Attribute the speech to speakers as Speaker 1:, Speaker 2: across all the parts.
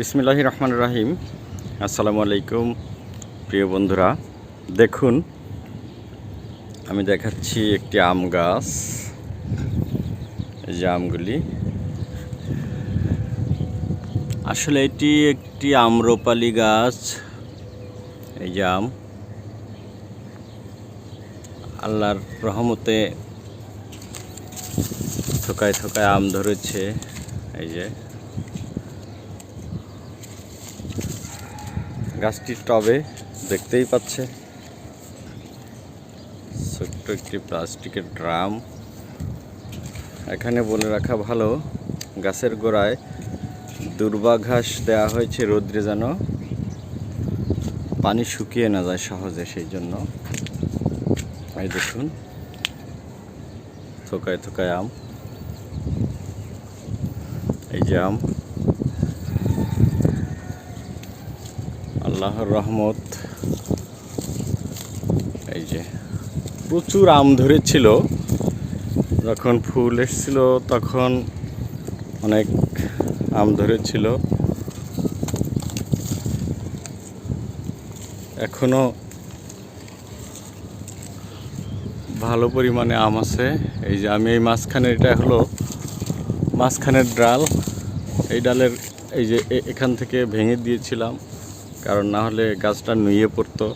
Speaker 1: বিসমিল্লাহ রহমান রাহিম। আসসালামু আলাইকুম, প্রিয় বন্ধুরা। দেখুন, আমি দেখাচ্ছি একটি আম গাছ। এই যে আমগুলি। আসলে এটি একটি আম্রপালি গাছ। এই যে আম। আল্লাহর রহমতে থোকায় থোকায় আম ধরেছে। এই যে। গাছটি টবে দেখতেই পাচ্ছে। ছোট্ট একটি প্লাস্টিকের ড্রাম। এখানে বলে রাখা ভালো। গাছের গোড়ায় দুর্বা ঘাস দেওয়া হয়েছে রৌদ্রে যেন। পানি শুকিয়ে না যায় সহজে সেই জন্য। এই দেখুন, থোকায় থোকায় আম। এই যে আম। আল্লাহর রহমত। এই যে, প্রচুর আম ধরেছিল। যখন ফুল এসেছিল, তখন অনেক আম ধরেছিল। এখনও ভালো পরিমাণে আম আছে। এই যে, আমি এই মাঝখানে, এটা হলো মাঝখানের ডাল। এই ডালের, এই যে এখান থেকে ভেঙে দিয়েছিলাম। কারণ না হলে গাছটা নুয়ে পড়তো।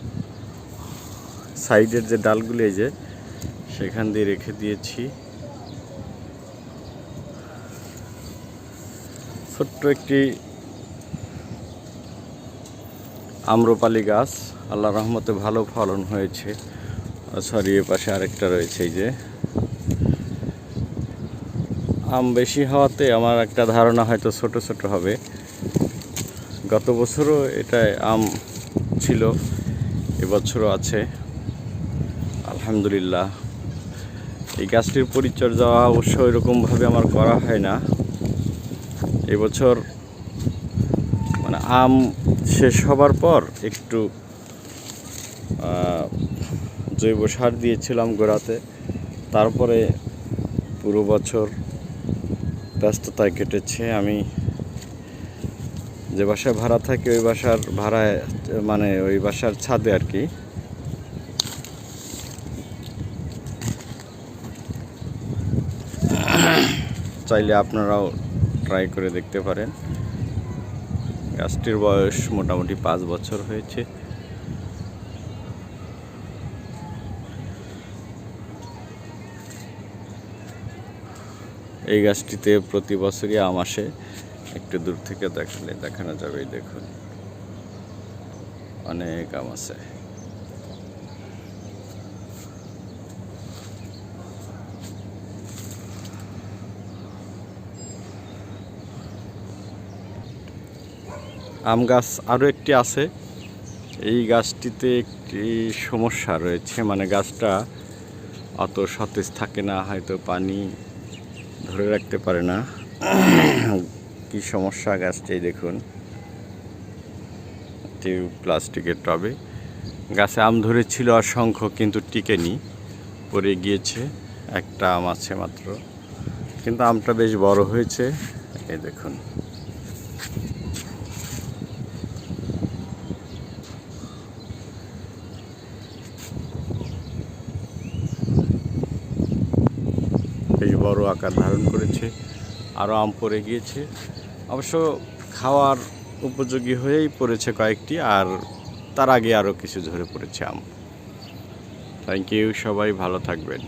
Speaker 1: সাইডের যে ডালগুলি এই যে, সেখান দিয়ে রেখে দিয়েছি। ছোট্ট একটি আম্রপালি গাছ। আল্লাহ রহমতে ভালো ফলন হয়েছে। সরি, এ পাশে আরেকটা রয়েছে এই যে। আম বেশি হওয়াতে আমার একটা ধারণা হয়তো ছোট ছোট হবে। গত বছরও এটা আম ছিল, এবছরও আছে। আলহামদুলিল্লাহ। এই গাছটির পরিচর্যা অবশ্য এরকমভাবে আমার করা হয় না। এবছর মানে আম শেষ হবার পর একটু জৈব সার দিয়েছিলাম গোড়াতে। তারপরে পুরো বছর ব্যস্ততায় কেটেছে। আমি যে বাসায় ভাড়া থাকে, ওই বাসার ভাড়ায় মানে ওই বাসার ছাদে আর কি। চাইলে আপনারাও ট্রাই করে দেখতে পারেন। গাছটির বয়স মোটামুটি পাঁচ বছর হয়েছে। এই গাছটিতে প্রতি বছরই আম আসে। একটু দূর থেকে দেখালে দেখানো যাবে দেখুন। অনেক আম আছে। আম গাছ আরও একটি আছে। এই গাছটিতে একটি সমস্যা রয়েছে মানে গাছটা অত সতেজ থাকে না, হয়তো পানি ধরে রাখতে পারে না। কি সমস্যা গাছটাই দেখুন। প্লাস্টিকের টবে। গাছে আম ধরেছিল অসংখ্য, কিন্তু টিকেনি। পড়ে গিয়েছে একটা আম আছে মাত্র। কিন্তু আমটা বেশ বড় হয়েছে। এই দেখুন। বেশ বড় আকার ধারণ করেছে। আরও আম পড়ে গিয়েছে। অবশ্য খাওয়ার উপযোগী হয়েই পড়েছে কয়েকটি, আর তার আগে আরও কিছু ঝরে পড়েছে আম। থ্যাংক ইউ সবাই ভালো থাকবেন।